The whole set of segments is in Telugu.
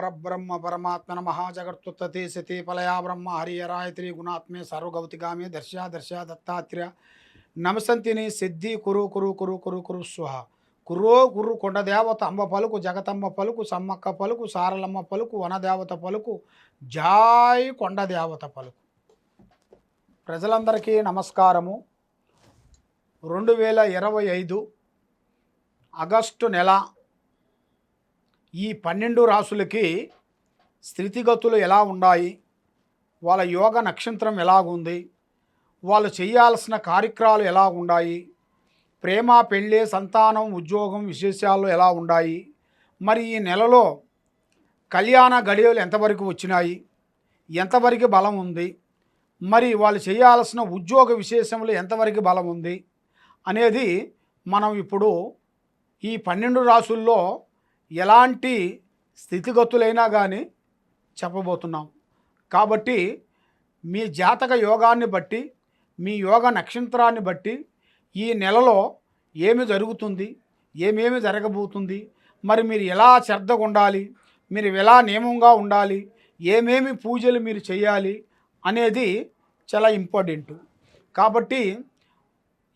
పరబ్రహ్మ పరమాత్మన మహాజగత్తుత్తే శతి పలయా బ్రహ్మ హరియరాయత్రి గుణాత్మే సర్వగౌతిగామి దర్శ దర్శ దత్తాత్రేయ. నమసంతిని సిద్ధి కురు కురు కురు కురు కురు స్వహ. కుర్రో కుర్రు కొండదేవత అంబ పలుకు జగతమ్మ పలుకు సమ్మక్క పలుకు సారలమ్మ పలుకు వనదేవత పలుకు జాయ్ కొండదేవత పలుకు. ప్రజలందరికీ నమస్కారము. రెండు వేల ఇరవై ఐదు ఆగస్టు నెల ఈ పన్నెండు రాసులకి స్థితిగతులు ఎలా ఉన్నాయి? వాళ్ళ యోగ నక్షత్రం ఎలాగుంది? వాళ్ళు చేయాల్సిన కార్యక్రమాలు ఎలా ఉన్నాయి? ప్రేమ పెళ్ళి సంతానం ఉద్యోగం విశేషాలు ఎలా ఉన్నాయి? మరి ఈ నెలలో కళ్యాణ గడియలు ఎంతవరకు వచ్చినాయి? ఎంతవరకు బలం ఉంది? మరి వాళ్ళు చేయాల్సిన ఉద్యోగ విశేషములు ఎంతవరకు బలం ఉంది? అనేది మనం ఇప్పుడు ఈ పన్నెండు రాసుల్లో ఎలాంటి స్థితిగతులైనా కానీ చెప్పబోతున్నాం. కాబట్టి మీ జాతక యోగాన్ని బట్టి మీ యోగ నక్షత్రాన్ని బట్టి ఈ నెలలో ఏమి జరుగుతుంది ఏమేమి జరగబోతుంది మరి మీరు ఎలా శ్రద్ధగా ఉండాలి మీరు ఎలా నియమంగా ఉండాలి ఏమేమి పూజలు మీరు చేయాలి అనేది చాలా ఇంపార్టెంట్. కాబట్టి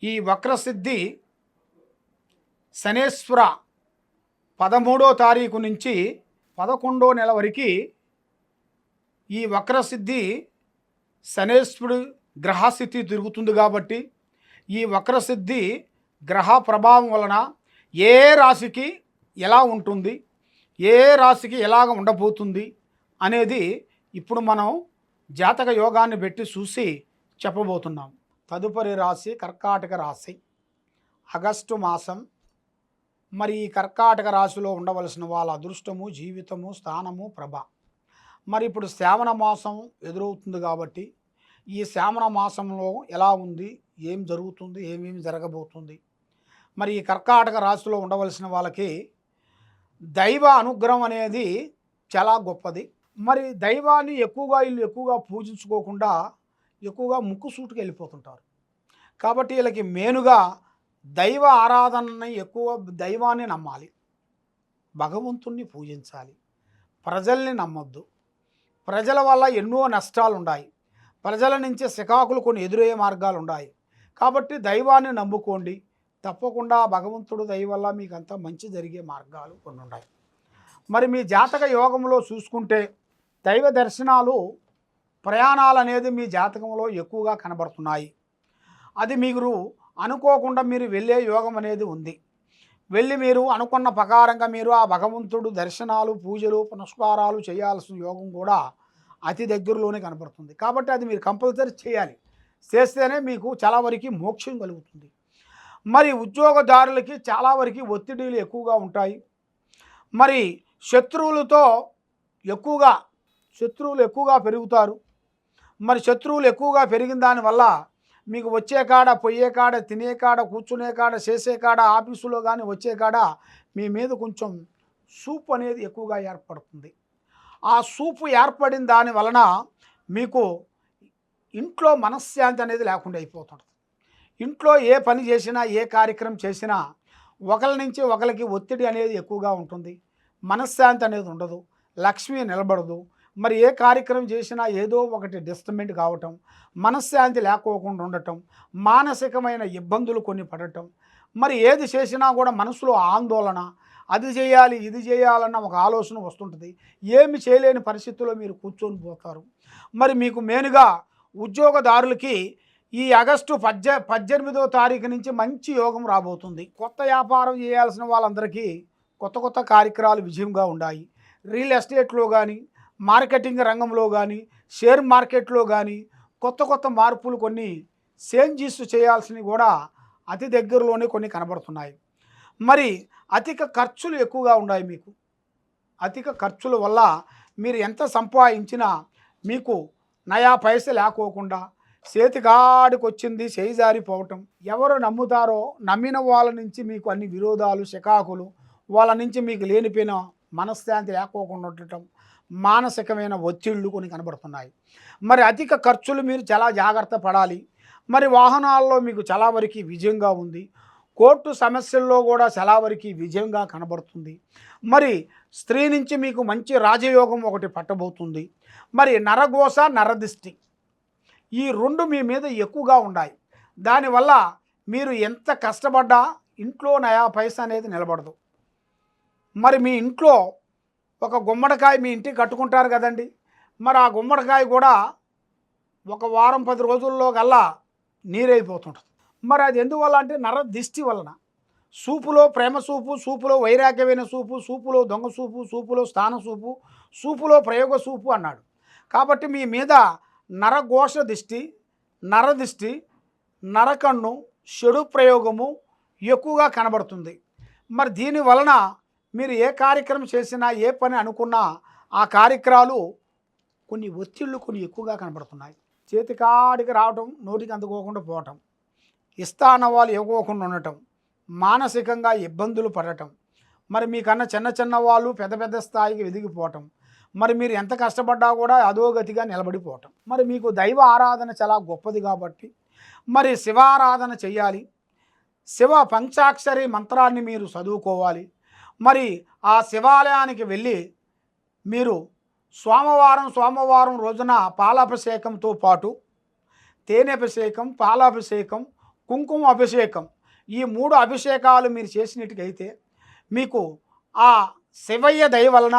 ఈ వక్రసిద్ధి శనేశ్వర పదమూడో తారీఖు నుంచి పదకొండో నెల వరకు ఈ వక్రసిద్ధి శనేశ్వరుడు గ్రహస్థితి తిరుగుతుంది కాబట్టి ఈ వక్రసిద్ధి గ్రహ ప్రభావం వలన ఏ రాశికి ఎలా ఉంటుంది ఏ రాశికి ఎలాగ ఉండబోతుంది అనేది ఇప్పుడు మనం జాతక యోగాన్ని పెట్టి చూసి చెప్పబోతున్నాం. తదుపరి రాశి కర్కాటక రాశి. ఆగస్టు మాసం మరి ఈ కర్కాటక రాశిలో ఉండవలసిన వాళ్ళ అదృష్టము జీవితము స్థానము ప్రభ. మరి ఇప్పుడు శ్రావణ మాసం ఎదురవుతుంది కాబట్టి ఈ శ్రావణ మాసంలో ఎలా ఉంది? ఏం జరుగుతుంది? ఏమేమి జరగబోతుంది? మరి ఈ కర్కాటక రాశిలో ఉండవలసిన వాళ్ళకి దైవ అనుగ్రహం అనేది చాలా గొప్పది. మరి దైవాన్ని ఎక్కువగా వీళ్ళు ఎక్కువగా పూజించుకోకుండా ఎక్కువగా ముక్కుసూటికి వెళ్ళిపోతుంటారు. కాబట్టి వీళ్ళకి మెయిన్గా దైవ ఆరాధనని ఎక్కువ దైవాన్ని నమ్మాలి. భగవంతుణ్ణి పూజించాలి. ప్రజల్ని నమ్మొద్దు. ప్రజల వల్ల ఎన్నో నష్టాలు ఉన్నాయి ప్రజల నుంచి శికాకులు కొన్ని ఎదురయ్యే మార్గాలు ఉన్నాయి కాబట్టి దైవాన్ని నమ్ముకోండి. తప్పకుండా భగవంతుడు దయ వల్ల మీకు అంతా మంచి జరిగే మార్గాలు కొన్ని ఉన్నాయి మరి మీ జాతక యోగంలో చూసుకుంటే దైవ దర్శనాలు ప్రయాణాలు అనేది మీ జాతకంలో ఎక్కువగా కనబడుతున్నాయి. అది మీరు అనుకోకుండా మీరు వెళ్ళే యోగం అనేది ఉంది. వెళ్ళి మీరు అనుకున్న ప్రకారంగా మీరు ఆ భగవంతుడు దర్శనాలు పూజలు పునస్కారాలు చేయాల్సిన యోగం కూడా అతి దగ్గరలోనే కనపడుతుంది. కాబట్టి అది మీరు కంపల్సరీ చేయాలి. చేస్తేనే మీకు చాలా వరకు మోక్షం కలుగుతుంది. మరి ఉద్యోగదారులకి చాలా వరకు ఒత్తిడిలు ఎక్కువగా ఉంటాయి. మరి శత్రువులతో ఎక్కువగా శత్రువులు ఎక్కువగా పెరుగుతారు. మరి శత్రువులు ఎక్కువగా పెరిగిన దానివల్ల మీకు వచ్చే కాడ పొయ్యే కాడ తినే కాడ కూర్చునే కాడ చేసే కాడ ఆఫీసులో కానీ వచ్చే కాడ మీ మీద కొంచెం సూప్ అనేది ఎక్కువగా ఏర్పడుతుంది. ఆ సూపు ఏర్పడిన దాని వలన మీకు ఇంట్లో మనశ్శాంతి అనేది లేకుండా అయిపోతుంది. ఇంట్లో ఏ పని చేసినా ఏ కార్యక్రమం చేసినా ఒకరి నుంచి ఒకరికి ఒత్తిడి అనేది ఎక్కువగా ఉంటుంది. మనశ్శాంతి అనేది ఉండదు. లక్ష్మి నిలబడదు. మరి ఏ కార్యక్రమం చేసినా ఏదో ఒకటి డిస్టర్బెంట్ కావటం మనశ్శాంతి లేకోకుండా ఉండటం మానసికమైన ఇబ్బందులు కొన్ని పడటం మరి ఏది చేసినా కూడా మనసులో ఆందోళన అది చేయాలి ఇది చేయాలన్న ఒక ఆలోచన వస్తుంటుంది. ఏమి చేయలేని పరిస్థితుల్లో మీరు కూర్చొని పోతారు. మరి మీకు మెయిన్గా ఉద్యోగదారులకి ఈ ఆగస్టు పద్దె పద్దెనిమిదో తారీఖు నుంచి మంచి యోగం రాబోతుంది. కొత్త వ్యాపారం చేయాల్సిన వాళ్ళందరికీ కొత్త కొత్త కార్యక్రమాలు విజయంగా ఉన్నాయి రియల్ ఎస్టేట్లో కానీ మార్కెటింగ్ రంగంలో కానీ షేర్ మార్కెట్లో కానీ కొత్త కొత్త మార్పులు కొన్ని చేంజెస్ చేయాల్సినవి కూడా అతి దగ్గరలోనే కొన్ని కనబడుతున్నాయి. మరి అధిక ఖర్చులు ఎక్కువగా ఉన్నాయి మీకు. అధిక ఖర్చుల వల్ల మీరు ఎంత సంపాదించినా మీకు నయా పైస లేకోకుండా చేతికాడికి వచ్చింది చేయిజారిపోవటం ఎవరు నమ్ముతారో నమ్మిన వాళ్ళ నుంచి మీకు అన్ని విరోధాలు శకాకులు వాళ్ళ నుంచి మీకు లేనిపోయిన మనశ్శాంతి లేకోకుండా ఉండటం. మానసికమైన ఒత్తిళ్ళు కొన్ని కనబడుతున్నాయి. మరి అధిక ఖర్చులు మీరు చాలా జాగ్రత్త పడాలి. మరి వాహనాల్లో మీకు చాలా వరకు విజయంగా ఉంది. కోర్టు సమస్యల్లో కూడా చాలా వరకు విజయంగా కనబడుతుంది. మరి స్త్రీ నుంచి మీకు మంచి రాజయోగం ఒకటి పట్టబోతుంది. మరి నరగోస నరదిష్టి ఈ రెండు మీ మీద ఎక్కువగా ఉన్నాయి. దానివల్ల మీరు ఎంత కష్టపడ్డా ఇంట్లో నయా పైసా అనేది నిలబడదు. మరి మీ ఇంట్లో ఒక గుమ్మడికాయ మీ ఇంటికి కట్టుకుంటారు కదండి. మరి ఆ గుమ్మడికాయ కూడా ఒక వారం పది రోజుల్లో కల్లా నీరైపోతుంటుంది. మరి అది ఎందువల్ల అంటే నర దిష్టి వలన. సూపులో ప్రేమ సూపు సూపులో వైరాగ్యమైన సూపు సూపులో దొంగ సూపు సూపులో స్థాన సూపు సూపులో ప్రయోగ సూపు అన్నాడు. కాబట్టి మీ మీద నరఘోష దిష్టి నరదిష్టి నరకన్ను చెడు ప్రయోగము ఎక్కువగా కనబడుతుంది. మరి దీని వలన మీరు ఏ కార్యక్రమం చేసినా ఏ పని అనుకున్నా ఆ కార్యక్రమాలు కొన్ని ఒత్తిళ్ళు కొన్ని ఎక్కువగా కనబడుతున్నాయి. చేతికాడికి రావటం నోటికి అందుకోకుండా పోవటం ఇస్తా అన్న వాళ్ళు ఇవ్వకోకుండా ఉండటం మానసికంగా ఇబ్బందులు పడటం మరి మీకన్నా చిన్న చిన్న వాళ్ళు పెద్ద పెద్ద స్థాయికి ఎదిగిపోవటం మరి మీరు ఎంత కష్టపడ్డా కూడా అధోగతిగా నిలబడిపోవటం. మరి మీకు దైవ ఆరాధన చాలా గొప్పది కాబట్టి మరి శివారాధన చేయాలి శివ పంచాక్షరి మంత్రాన్ని మీరు చదువుకోవాలి. మరి ఆ శివాలయానికి వెళ్ళి మీరు సోమవారం సోమవారం రోజున పాలాభిషేకంతో పాటు తేనె అభిషేకం పాలాభిషేకం కుంకుమ అభిషేకం ఈ మూడు అభిషేకాలు మీరు చేసినట్టుకైతే మీకు ఆ శివయ్య దయ వలన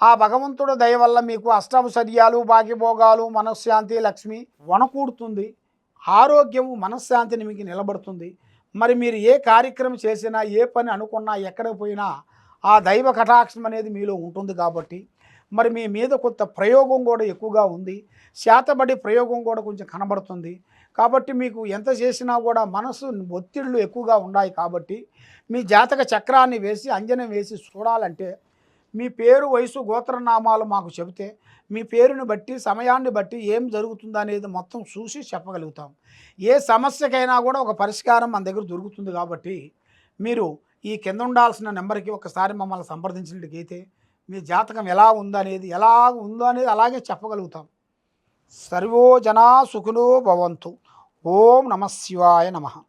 ఆ భగవంతుడు దయ వల్ల మీకు అష్టవసర్యాలు భాగ్యభోగాలు మనశ్శాంతి లక్ష్మి వనకూడుతుంది. ఆరోగ్యము మనశ్శాంతిని మీకు నిలబడుతుంది. మరి మీరు ఏ కార్యక్రమం చేసినా ఏ పని అనుకున్నా ఎక్కడికి పోయినా ఆ దైవ కటాక్షం అనేది మీలో ఉంటుంది కాబట్టి మరి మీ మీద కొంత ప్రయోగం కూడా ఎక్కువగా ఉంది. శాతబడి ప్రయోగం కూడా కొంచెం కనబడుతుంది. కాబట్టి మీకు ఎంత చేసినా కూడా మనసు ఒత్తిళ్ళు ఎక్కువగా ఉన్నాయి కాబట్టి మీ జాతక చక్రాన్ని వేసి అంజనం వేసి చూడాలంటే మీ పేరు వయసు గోత్రనామాలు మాకు చెబితే మీ పేరుని బట్టి సమయాన్ని బట్టి ఏం జరుగుతుందో అనేది మొత్తం చూసి చెప్పగలుగుతాం. ఏ సమస్యకైనా కూడా ఒక పరిష్కారం మన దగ్గర దొరుకుతుంది కాబట్టి మీరు ఈ కింద ఉండాల్సిన నెంబర్కి ఒకసారి మమ్మల్ని సంప్రదించినట్టుకైతే మీ జాతకం ఎలా ఉందనేది ఎలా ఉందో అనేది అలాగే చెప్పగలుగుతాం. సర్వో జనా భవంతు. ఓం నమ శివాయ నమః.